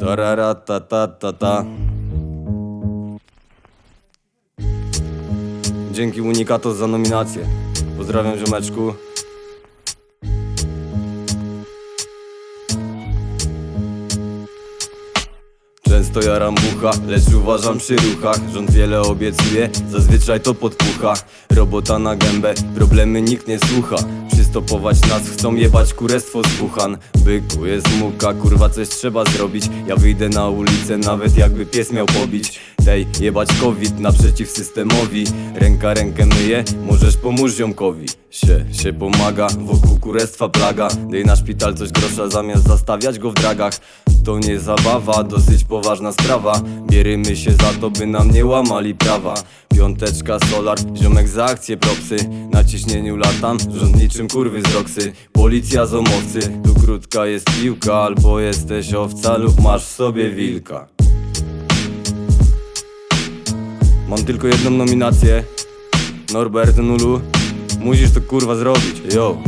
Tarara ta ta ta ta. Dzięki Unikatos za nominację. Pozdrawiam ziomeczku Często jaram bucha, lecz uważam przy ruchach. Rząd wiele obiecuje, zazwyczaj to podpucha. Robota na gębę, problemy nikt nie słucha. Przystopować nas chcą jebać kurestwo z buchan Byku jest muka, kurwa coś trzeba zrobić. Ja wyjdę na ulicę nawet jakby pies miał pobić Tej jebać covid naprzeciw systemowi. Ręka rękę myje, możesz pomóż ziomkowi. Się, się pomaga, wokół kurestwa plaga. Dej na szpital coś grosza zamiast zastawiać go w dragach. To nie zabawa, dosyć poważna sprawa. Bierymy się za to, by nam nie łamali prawa. Piąteczka, solar, ziomek za akcję, propsy. Na ciśnieniu latam, rząd niczym kurwy z roksy. Policja zomowcy, tu krótka jest piłka Albo jesteś owca lub masz w sobie wilka Mam tylko jedną nominację. Norbert Nulu. Musisz to kurwa zrobić, yo